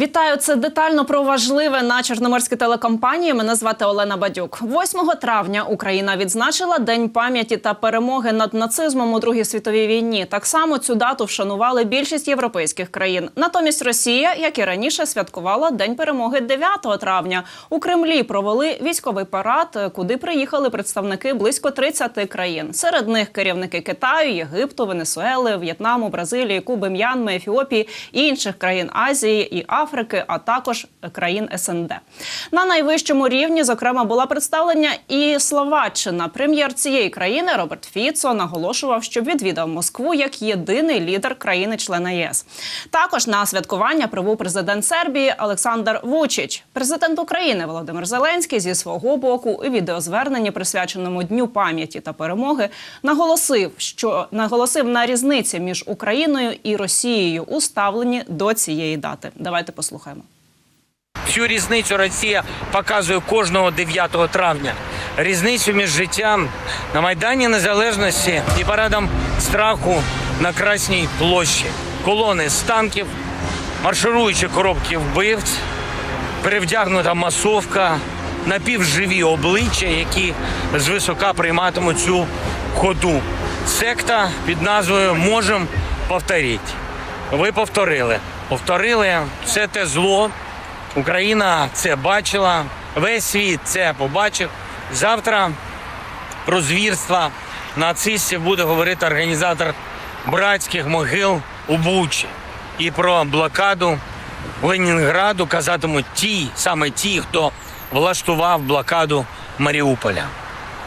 Вітаю, це детально про важливе на Чорноморській телекомпанії. Мене звати Олена Бадюк. 8 травня Україна відзначила День пам'яті та перемоги над нацизмом у Другій світовій війні. Так само цю дату вшанували більшість європейських країн. Натомість Росія, як і раніше, святкувала День перемоги 9 травня. У Кремлі провели військовий парад, куди приїхали представники близько 30 країн. Серед них керівники Китаю, Єгипту, Венесуели, В'єтнаму, Бразилії, Куби, М'янми, Ефіопії і інших країн Азії і Африки, а також країн СНД. На найвищому рівні, зокрема, була представлення і Словаччина. Прем'єр цієї країни Роберт Фіцо наголошував, що відвідав Москву як єдиний лідер країни-члена ЄС. Також на святкування прибув президент Сербії Олександр Вучич. Президент України Володимир Зеленський зі свого боку у відеозверненні, присвяченому Дню пам'яті та перемоги, наголосив, що наголосив на різниці між Україною і Росією у ставленні до цієї дати. Давайте послухаємо. Цю різницю Росія показує кожного 9 травня. Різницю між життям на Майдані Незалежності і парадом страху на Красній площі. Колони з танків, маршируючі коробки вбивць, перевдягнута масовка, напівживі обличчя, які звисока прийматимуть цю ходу. Секта під назвою Можем повторити. Ви повторили. Повторили все те зло, Україна це бачила, весь світ це побачив. Завтра про звірства нацистів буде говорити організатор братських могил у Бучі. І про блокаду Ленінграду казатимуть ті, саме ті, хто влаштував блокаду Маріуполя.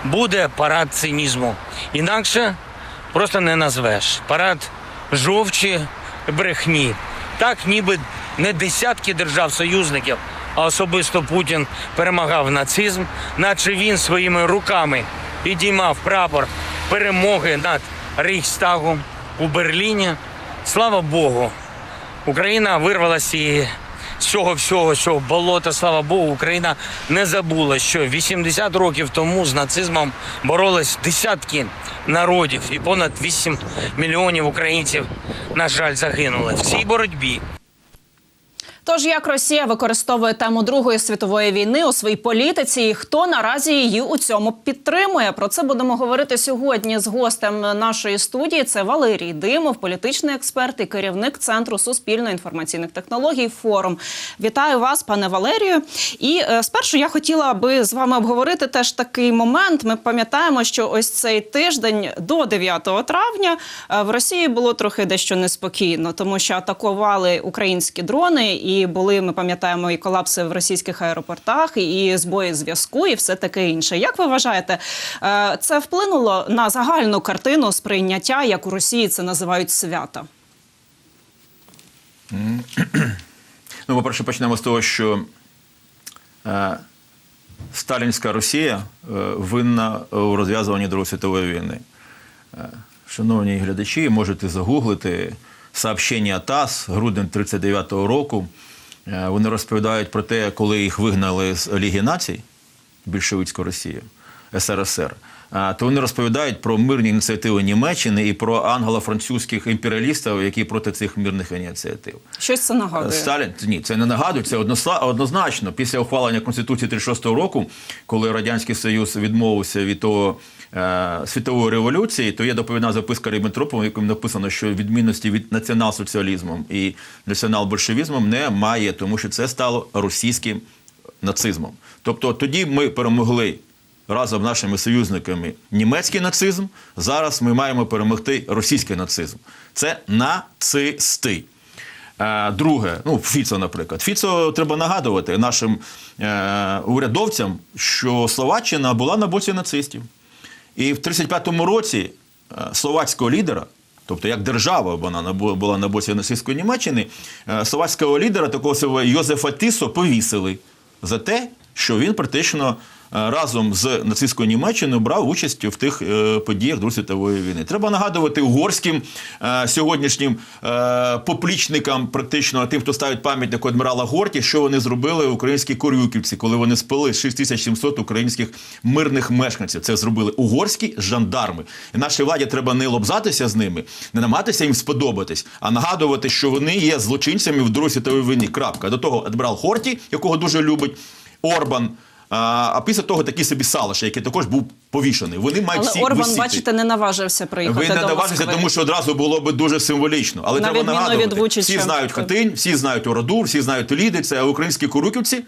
Буде парад цинізму. Інакше просто не назвеш. Парад жовчі брехні. Так ніби не десятки держав-союзників, а особисто Путін перемагав нацизм, наче він своїми руками підіймав прапор перемоги над Рейхстагом у Берліні. Слава Богу, Україна вирвалася і цього всього, цього болота, слава Богу, Україна не забула, що 80 років тому з нацизмом боролись десятки народів, і понад 8 мільйонів українців, на жаль, загинули в цій боротьбі. Тож як Росія використовує тему Другої світової війни у своїй політиці, і хто наразі її у цьому підтримує? Про це будемо говорити сьогодні з гостем нашої студії. Це Валерій Димов, політичний експерт і керівник центру суспільно-інформаційних технологій. Форум. Вітаю вас, пане Валерію. І е, спершу я хотіла би з вами обговорити теж такий момент. Ми пам'ятаємо, що ось цей тиждень до 9 травня е, в Росії було трохи дещо неспокійно, тому що атакували українські дрони. І були, ми пам'ятаємо, і колапси в російських аеропортах, і збої зв'язку, і все таке інше. Як ви вважаєте, е, це вплинуло на загальну картину сприйняття, як у Росії це називають свята? Ну, по-перше, почнемо з того, що е, сталінська Росія е, винна у розв'язуванні Другої світової війни. Е, шановні глядачі, можете загуглити сообщення ТАСС грудень 39-го року. Е, вони розповідають про те, коли їх вигнали з Ліги націй, більшовицьку Росію, СРСР. А, То вони розповідають про мирні ініціативи Німеччини і про англо-французьких імперіалістів, які проти цих мирних ініціатив. Щось це нагадує. Сталін ні, це не нагадує, це однозначно. Після ухвалення Конституції 36-го року, коли Радянський Союз відмовився від того е, світової революції, то є доповідна записка Ріббентропа, в якому написано, що відмінності від націонал-соціалізмом і націонал-большевізмом немає, тому що це стало російським нацизмом. Тобто тоді ми перемогли. Разом з нашими союзниками німецький нацизм. Зараз ми маємо перемогти російський нацизм. Це нацисти. Е, Друге, ну Фіцо, наприклад. Фіцо треба нагадувати нашим е, урядовцям, що Словаччина була на боці нацистів. І в 35-му році е, словацького лідера, тобто як держава вона на- була на боці нацистської Німеччини, е, словацького лідера, такого Йозефа Тисо, повісили за те, що він практично разом з нацистською Німеччиною брав участь в тих е, подіях Другої світової війни. Треба нагадувати угорським е, сьогоднішнім е, поплічникам, практично тим, хто ставить пам'ятник адмірала Горті, що вони зробили українські корюківці, коли вони спили 6700 українських мирних мешканців. Це зробили угорські жандарми. І нашій владі треба не лобзатися з ними, не намагатися їм сподобатись, а нагадувати, що вони є злочинцями в Другій світовій війні. Крапка. До того адмірал Хорті, якого дуже любить Орбан. А, а після того такий собі Салаш, який також був повішений. Вони мають Але всі Орбан, висіти. бачите, не наважився приїхати Ви не до наважитеся, тому що одразу було би дуже символічно. Але На треба нагадувати. від Всі знають Хатинь, всі знають Орадур, всі знають Ліди. Це українські куруківці.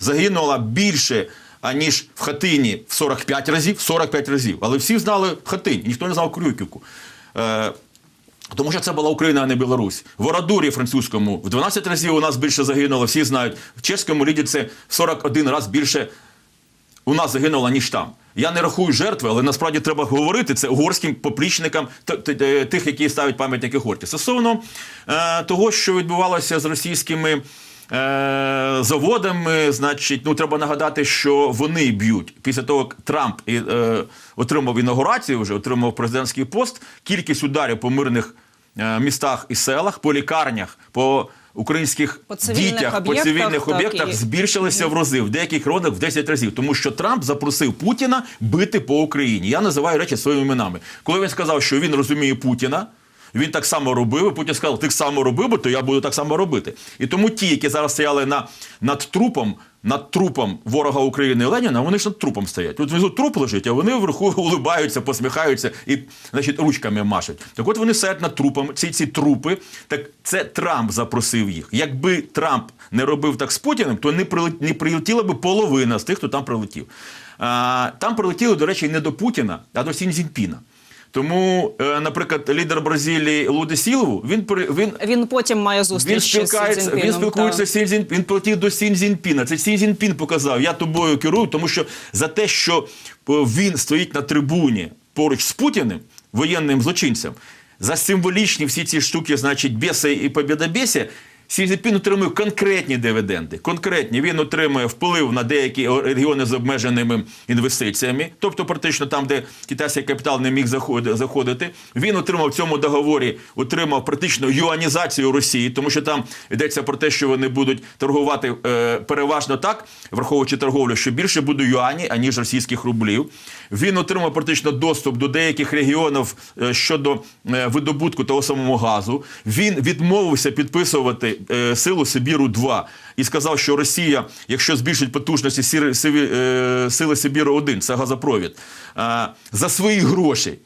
Загинуло більше, аніж в Хатині в 45 разів. 45 разів. Але всі знали Хатинь, ніхто не знав Курюківку. Е, тому що це була Україна, а не Білорусь. В Орадурі французькому в 12 разів у нас більше загинуло, всі знають. В чеському ліді це 41 раз більше у нас загинуло, ніж там. Я не рахую жертви, але насправді треба говорити це угорським поплічникам тих, які ставлять пам'ятники Хорті. Стосовно е, того, що відбувалося з російськими. Е, заводами, значить, ну треба нагадати, що вони б'ють після того, як Трамп е, отримав інаугурацію, вже отримав президентський пост. Кількість ударів по мирних містах і селах, по лікарнях, по українських По дітях, по цивільних об'єктах і- збільшилися в рази, в деяких родах в 10 разів, тому що Трамп запросив Путіна бити по Україні. Я називаю речі своїми іменами. Коли він сказав, що він розуміє Путіна. Він так само робив, і Путін сказав, ти так само робив, би, то я буду так само робити. І тому ті, які зараз стояли на, над трупом, над трупом ворога України Леніна, вони ж над трупом стоять. Тут внизу труп лежить, а вони вверху улибаються, посміхаються і значить, ручками машуть. Так от вони стоять над трупом, ці, ці трупи, так це Трамп запросив їх. Якби Трамп не робив так з Путіним, то не, прилет, не прилетіла би половина з тих, хто там прилетів. А, там прилетіли, до речі, не до Путіна, а до Сіньцзіньпіна. Тому, е, наприклад, лідер Бразилії Луде Сілву, він, він Він потім має він зустріч ще з спілкається, він спілкується з Сін Цзінь- він полетів до Сін Цзіньпіна. Це Сін Цзіньпін показав. Я тобою керую, тому що за те, що е, він стоїть на трибуні поруч з Путіним, воєнним злочинцем, за символічні всі ці штуки, значить, бєса і побєдобєсія, Сі Цзіньпін отримує конкретні дивіденди. Конкретні він отримує вплив на деякі регіони з обмеженими інвестиціями, тобто практично там, де китайський капітал не міг заходити. Він отримав в цьому договорі, отримав практично юанізацію Росії, тому що там йдеться про те, що вони будуть торгувати е, переважно так, враховуючи торговлю, що більше буде юані, аніж російських рублів. Він отримав практично доступ до деяких регіонів е, щодо е, видобутку того самого газу. Він відмовився підписувати силу Сибіру 2 і сказав, що Росія, якщо збільшить потужності е, сили Сибіру 1 це газопровід, е, за свої гроші.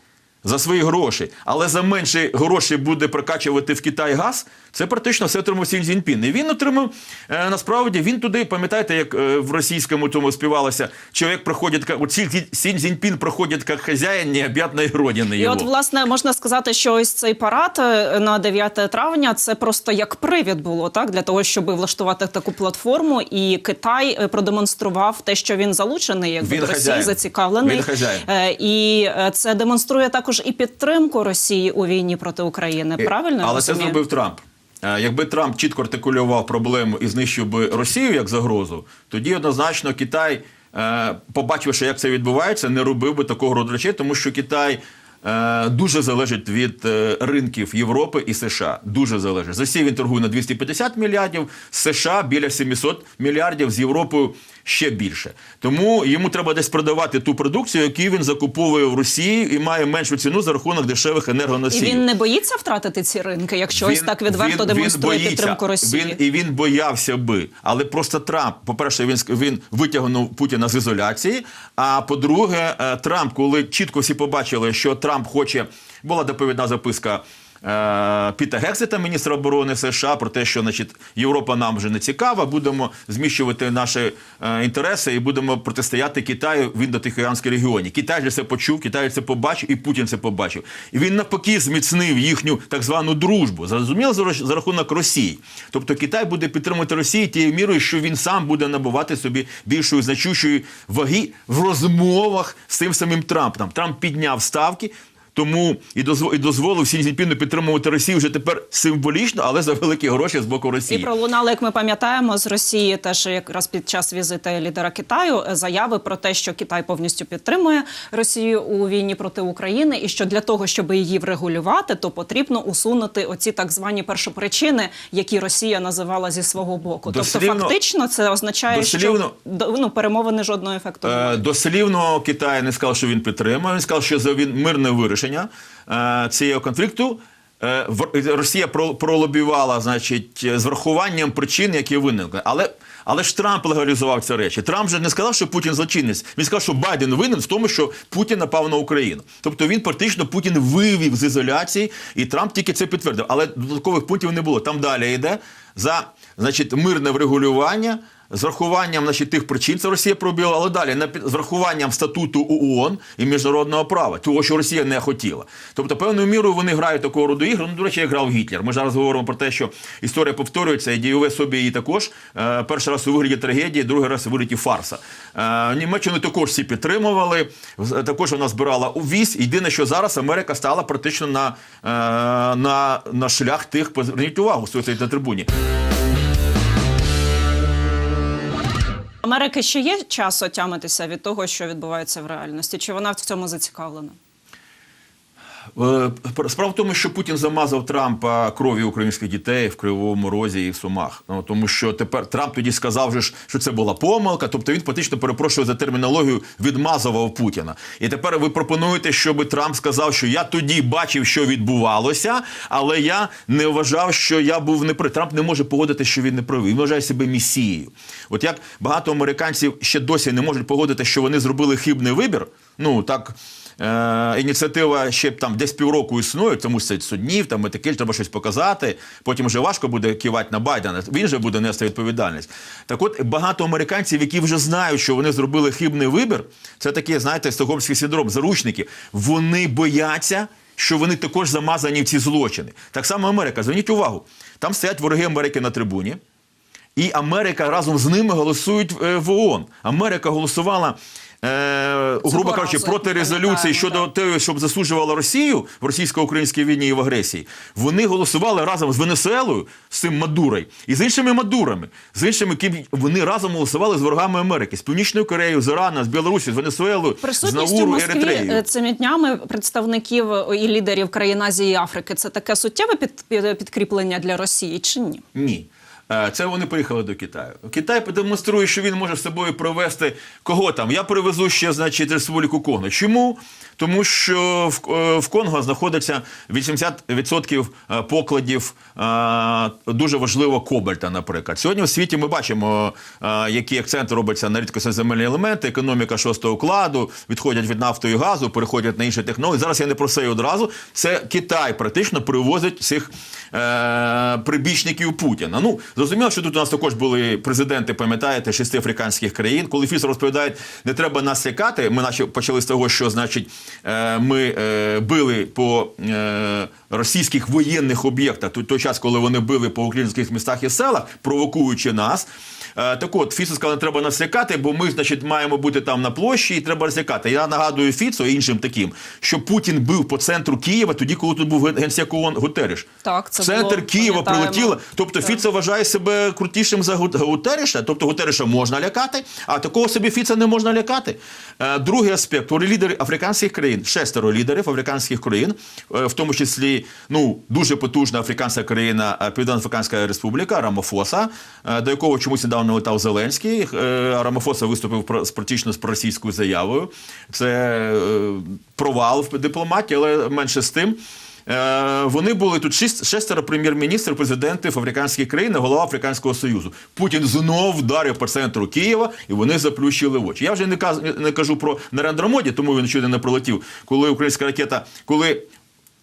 За свої гроші, але за менші гроші буде прокачувати в Китай газ. Це практично все отримав Сін Цзіньпін. І він отримав е, насправді він туди, пам'ятаєте, як е, в російському тому співалося, чоловік проходить, як от Сін Цзіньпін проходить як хазяїн необ'ятної родини. І Його. от, власне, можна сказати, що ось цей парад е, на 9 травня це просто як привід було так для того, щоб влаштувати таку платформу, і Китай е, продемонстрував те, що він залучений, якби Він Росії зацікавлений. Він хазяїн. Е, І це демонструє також і підтримку Росії у війні проти України. Правильно але це зробив Трамп. Е, Якби Трамп чітко артикулював проблему і знищив би Росію як загрозу, тоді однозначно Китай, е, побачивши, як це відбувається, не робив би такого роду речей, тому що Китай. е, Дуже залежить від ринків Європи і США. Дуже залежить. З Росії він торгує на 250 мільярдів, з США біля 700 мільярдів, з Європою ще більше. Тому йому треба десь продавати ту продукцію, яку він закуповує в Росії і має меншу ціну за рахунок дешевих І він не боїться втратити ці ринки, якщо ось так відверто демонструє боїться. підтримку Росії. Він, і він боявся би. Але просто Трамп, по-перше, він, ск- він витягнув Путіна з ізоляції. А по-друге, е, Трамп, коли чітко всі побачили, що Трамп хоче, була доповідна записка. Е, Піта Гексета, міністра оборони США, про те, що значить, Європа нам вже не цікава, будемо зміщувати наші е, інтереси і будемо протистояти Китаю в індотихоянській регіоні. Китай же це почув, Китай це побачив, і Путін це побачив. І він навпаки зміцнив їхню так звану дружбу. Зрозуміло за, рахунок Росії. Тобто Китай буде підтримувати Росію тією мірою, що він сам буде набувати собі більшої значущої ваги в розмовах з тим самим Трампом. Трамп підняв ставки. Тому і дозволив, і дозволив Сі Цзіньпіну підтримувати Росію вже тепер символічно, але за великі гроші з боку І Росії. пролунали, як ми пам'ятаємо, з Росії теж якраз під час візиту лідера Китаю е, заяви про те, що Китай повністю підтримує Росію у війні проти України, і що для того, щоб її врегулювати, то потрібно усунути оці так звані першопричини, які Росія називала зі свого боку. Дослівно- тобто, фактично, це означає, дослівно- що ну, перемовини жодного ефекту Е. Дослівно Китай не сказав, що він підтримує. Він сказав, що за він мирне вирішення е, цього конфлікту. Е, Росія про- пролобівала, значить, з врахуванням причин, які виникли. Але, але ж Трамп легалізував ці речі. Трамп же не сказав, що Путін злочинець. Він сказав, що Байден винен в тому, що Путін напав на Україну. Тобто він практично Путін вивів з ізоляції, і Трамп тільки це підтвердив. Але додаткових пунктів не було. Там далі йде за значить, мирне врегулювання. З врахуванням значить, тих причин це Росія пробіла, але далі з врахуванням статуту ООН і міжнародного права, того, що Росія не хотіла. Тобто, певною мірою вони грають такого роду ігри. Ну, до речі, як грав Гітлер. Ми зараз говоримо про те, що історія повторюється, і дійове собі її також. Е, перший раз у вигляді трагедії, другий раз у вигляді фарса. Е, Німеччину також всі підтримували. Також вона збирала увіз. Єдине, що зараз Америка стала практично на, е, на, на шлях тих, зверніть увагу, стоїть на трибуні. Америки ще є час отямитися від того, що відбувається в реальності? Чи вона в цьому зацікавлена? Е, Справа в тому, що Путін замазав Трампа кров'ю українських дітей в Кривому Розі і в Сумах. Ну, тому що тепер Трамп тоді сказав, же що це була помилка. Тобто він фактично перепрошую за термінологію, відмазував Путіна. І тепер ви пропонуєте, щоб Трамп сказав, що я тоді бачив, що відбувалося, але я не вважав, що я був не при. Трамп не може погодити, що він не правий. Він вважає себе місією. От як багато американців ще досі не можуть погодити, що вони зробили хибний вибір. Ну так. Е, ініціатива ще там десь півроку існує, тому що це суднів, там і таке треба щось показати. Потім вже важко буде кивати на Байдена. Він же буде нести відповідальність. Так от багато американців, які вже знають, що вони зробили хибний вибір, це таке, знаєте, стокгольмський синдром, заручники. Вони бояться. Що вони також замазані в ці злочини. Так само Америка. Зверніть увагу, там стоять вороги Америки на трибуні, і Америка разом з ними голосують е, в ООН. Америка голосувала. Е, грубо кажучи, проти резолюції щодо того, щоб засуджувала Росію в російсько-українській війні і в агресії. Вони голосували разом з Венесуелою, з цим Мадурою, і з іншими Мадурами, з іншими ким вони разом голосували з ворогами Америки, з Північною Кореєю, з Іраном, з Білорусі, з Венесуелою, з Науру Еритреєю. е, цими днями представників і лідерів країн Азії і Африки це таке суттєве під, під- підкріплення для Росії чи ні? Ні. Е, Це вони поїхали до Китаю. Китай продемонструє, що він може з собою привезти кого там. Я привезу ще, значить, Республіку Конго. Чому? Тому що в, е, Конго знаходиться 80% е, покладів дуже важливого кобальта, наприклад. Сьогодні в світі ми бачимо, які акценти робляться на рідкосеземельні елементи, економіка шостого кладу, відходять від нафти і газу, переходять на інші технології. Зараз я не про це одразу. Це Китай практично привозить цих прибічників Путіна. Ну, зрозуміло, що тут у нас також були президенти, пам'ятаєте, шести африканських країн. Коли Фіс розповідає, не треба нас лякати. Ми наче почали з того, що значить е, ми е, били по е, російських воєнних об'єктах той, той час, коли вони били по українських містах і селах, провокуючи нас. Е, Так от, Фіцо сказав, не треба нас лякати, бо ми, значить, маємо бути там на площі і треба розлякати. Я нагадую Фіцо і іншим таким, що Путін бив по центру Києва тоді, коли тут був ген- генсек ООН Гутереш. Так, це центр було, Києва прилетіло. Тобто Так. Фіцо вважає себе крутішим за Гу- Гутереша. Тобто Гутереша можна лякати, а такого собі Фіца не можна лякати. Е, Другий аспект. Лідери африканських країн, шестеро лідерів африканських країн, е, в тому числі ну, дуже потужна африканська країна Південно-Африканська Республіка Рамофоса, до якого чомусь недавно летав Зеленський. Е, Рамофоса виступив практично з проросійською заявою. Це е, провал в дипломатії, але менше з тим. Е, Вони були тут шестеро прем'єр-міністрів, президентів африканських країн, голова Африканського Союзу. Путін знов вдарив по центру Києва, і вони заплющили очі. Я вже не кажу, не кажу про Нарендра Моді, тому він щойно не пролетів. Коли українська ракета, коли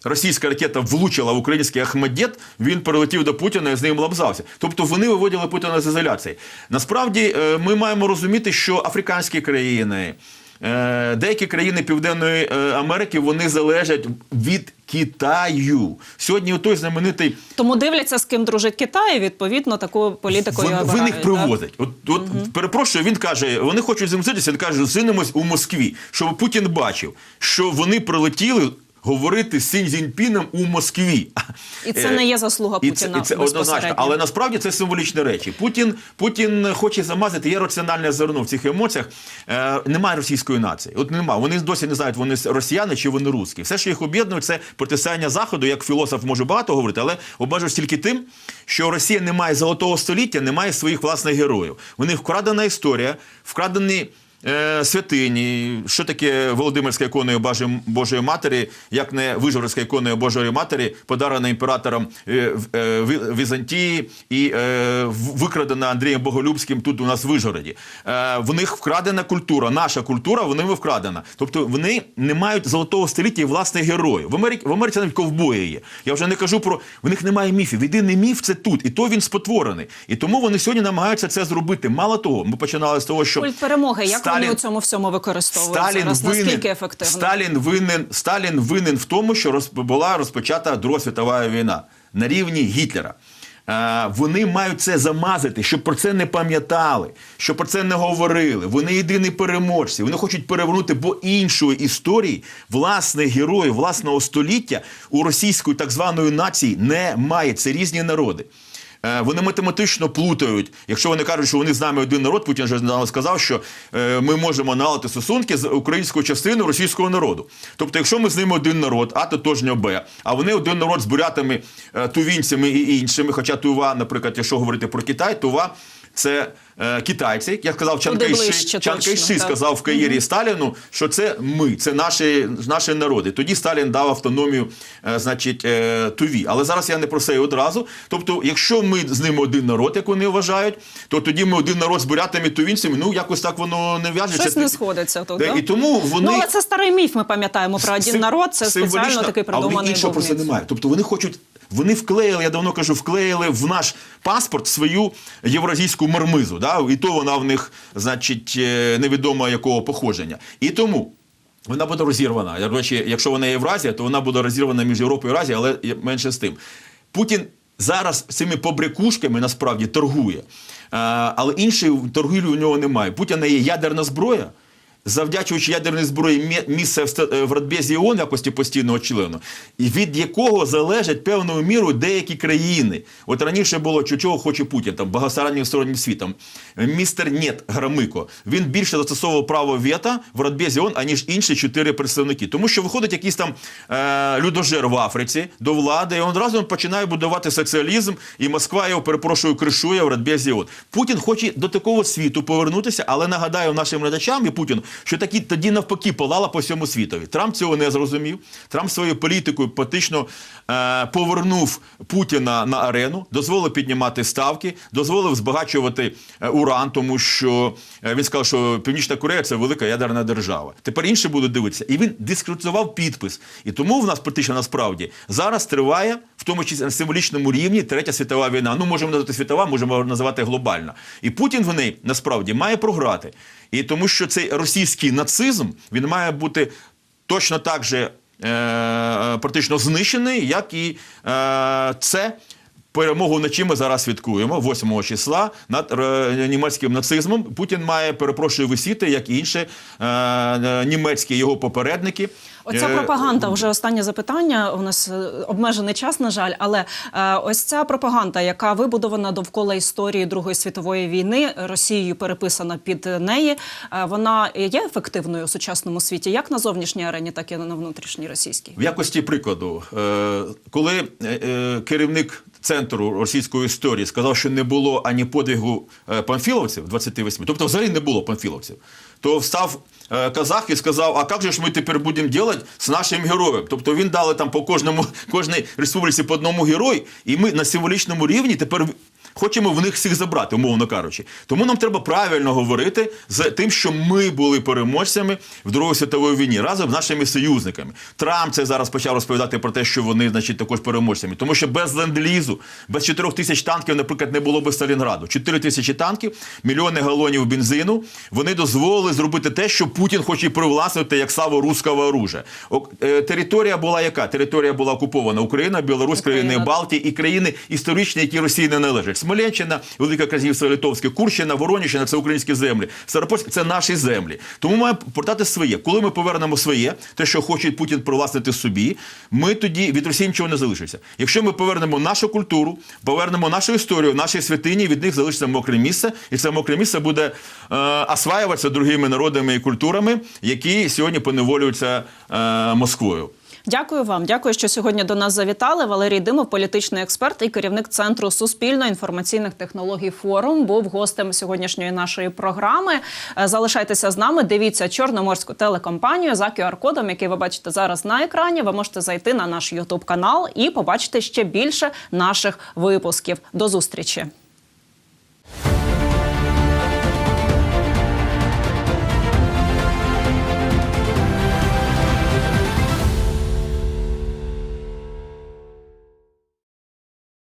російська ракета влучила в український Ахмадєт, він перелетів до Путіна і з ним лапзався. Тобто вони виводили Путіна з ізоляції. Насправді е, ми маємо розуміти, що африканські країни. е, Деякі країни Південної е, Америки вони залежать від Китаю. Сьогодні той знаменитий Тому дивляться, з ким дружить Китай, і відповідно таку політику і Він, обирають. він їх привозить. От, от перепрошую, він каже, вони хочуть зустрітися, він каже, зустрінемось у Москві, щоб Путін бачив, що вони прилетіли. Говорити з Сіньзіньпіном у Москві. І це не є заслуга і Путіна це, і це однозначно. Але насправді це символічні речі. Путін, Путін хоче замазати, є раціональне зерно в цих емоціях. Е, немає російської нації. От немає. Вони досі не знають, вони росіяни чи вони русські. Все, що їх об'єднує, це протистояння Заходу, як філософ може багато говорити, але обмежуюсь тільки тим, що Росія не має золотого століття, не має своїх власних героїв. У них вкрадена історія, вкрадені. Е, святині, що таке Володимирська іконою Божої, Матері, як не Вижгородська іконою Божої Матері, подарена імператором е, е, Візантії і викрадена Андрієм Боголюбським тут у нас в Вижгороді. В них вкрадена культура, наша культура, вони вкрадена. Тобто вони не мають золотого століття і власних героїв. В Америці, в Америці навіть ковбої є. Я вже не кажу про в них немає міфів. Єдиний міф це тут, і то він спотворений. І тому вони сьогодні намагаються це зробити. Мало того, ми починали з того, що Культ перемоги, як вони Сталін- у цьому всьому використовують Сталін зараз? винен, Наскільки ефективно? Сталін винен, Сталін винен в тому, що роз, була розпочата Друга світова війна на рівні Гітлера. Е, вони мають це замазати, щоб про це не пам'ятали, щоб про це не говорили. Вони єдині переможці. Вони хочуть перевернути, бо іншої історії власних героїв, власного століття у російської так званої нації немає. Це різні народи. Е, Вони математично плутають. Якщо вони кажуть, що вони з нами один народ, Путін вже недавно сказав, що е, ми можемо наладити стосунки з українською частиною російського народу. Тобто, якщо ми з ними один народ, А тотожньо Б, а вони один народ з бурятами, е, тувінцями і іншими, хоча Тува, наприклад, якщо говорити про Китай, Тува це е, китайці, як сказав Чан Туди Чан точно, Кайши так. сказав в Каїрі Сталіну, що це ми, це наші, наші народи. Тоді Сталін дав автономію, е, значить, е, Туві. Але зараз я не про це одразу. Тобто, якщо ми з ними один народ, як вони вважають, то тоді ми один народ з бурятами тувінцями, ну якось так воно не в'яжеться. Щось не сходиться тут. Да? І тому вони Ну, але це старий міф, ми пам'ятаємо про один Сим- народ, це спеціально такий а в них придуманий іншого був просто немає. Тобто вони хочуть. Вони вклеїли, я давно кажу, вклеїли в наш паспорт свою євразійську мармизу. Да? І то вона в них, значить, е, невідомо якого походження. І тому вона буде розірвана. Речі, якщо вона Євразія, то вона буде розірвана між Європою і Азією, але менше з тим. Путін зараз цими побрякушками насправді торгує. Е, Але іншої торгівлі у нього немає. Путіна є ядерна зброя. Завдячуючи ядерній зброї місце в е, Радбезі ООН якості постійного члену, і від якого залежать певною мірою деякі країни. От раніше було чого хоче Путін, там багатостороннім стороннім світом. Містер Нет Громико. Він більше застосовував право вето в Радбезі ООН, аніж інші чотири представники. Тому що виходить якийсь там е, людожер в Африці до влади, і він одразу починає будувати соціалізм, і Москва його перепрошую кришує в Радбезі ООН. Путін хоче до такого світу повернутися, але нагадаю нашим глядачам і Путіну, що такі тоді навпаки палала по всьому світові. Трамп цього не зрозумів. Трамп своєю політикою фактично е, повернув Путіна на арену, дозволив піднімати ставки, дозволив збагачувати е, уран, тому що е, він сказав, що Північна Корея це велика ядерна держава. Тепер інші будуть дивитися. І він дискредитував підпис. І тому в нас практично насправді зараз триває, в тому числі на символічному рівні, третя світова війна. Ну, можемо назвати світова, можемо називати глобальна. І Путін в неї насправді має програти. І тому що цей російський нацизм він має бути точно так же е, практично знищений, як і е, це. Перемогу вночі ми зараз святкуємо 8 числа над е, німецьким нацизмом. Путін має, перепрошую, висіти, як і інші е, е, німецькі його попередники. Оця пропаганда, вже останнє запитання. У нас обмежений час, на жаль, але е, ось ця пропаганда, яка вибудована довкола історії Другої світової війни, Росією переписана під неї, е, вона є ефективною у сучасному світі, як на зовнішній арені, так і на внутрішній російській. В якості прикладу, е, коли е, керівник центру російської історії сказав, що не було ані подвигу е, панфіловців 28, тобто взагалі не було панфіловців, то встав е, казах і сказав: а як же ж ми тепер будемо робити з нашим героєм? Тобто він дали там по кожному кожній республіці по одному герою, і ми на символічному рівні тепер. Хочемо в них всіх забрати, умовно кажучи. Тому нам треба правильно говорити з тим, що ми були переможцями в Другій світовій війні разом з нашими союзниками. Трамп це зараз почав розповідати про те, що вони, значить, також переможцями. Тому що без ленд-лізу, без 4 тисяч танків, наприклад, не було би Сталінграду. 4 тисячі танків, мільйони галонів бензину. Вони дозволили зробити те, що Путін хоче привласнити як славу руського оружия. Е, територія була яка? Територія була окупована Україна, Білорусь, країни Балтії і країни історичні, які Росії не належать. Смоленщина, Велике Князівство Литовське, Курщина, Воронівщина це українські землі. Старопольськ це наші землі. Тому ми маємо повертати своє. Коли ми повернемо своє, те, що хоче Путін привласнити собі, ми тоді від Росії нічого не залишиться. Якщо ми повернемо нашу культуру, повернемо нашу історію, наші святині, від них залишиться мокре місце, і це мокре місце буде е, осваюватися другими народами і культурами, які сьогодні поневолюються е, Москвою. Дякую вам. Дякую, що сьогодні до нас завітали. Валерій Димов, політичний експерт і керівник центру суспільно-інформаційних технологій форум, був гостем сьогоднішньої нашої програми. Е, Залишайтеся з нами. Дивіться чорноморську телекомпанію за QR-кодом, який ви бачите зараз на екрані. Ви можете зайти на наш Ютуб канал і побачити ще більше наших випусків. До зустрічі.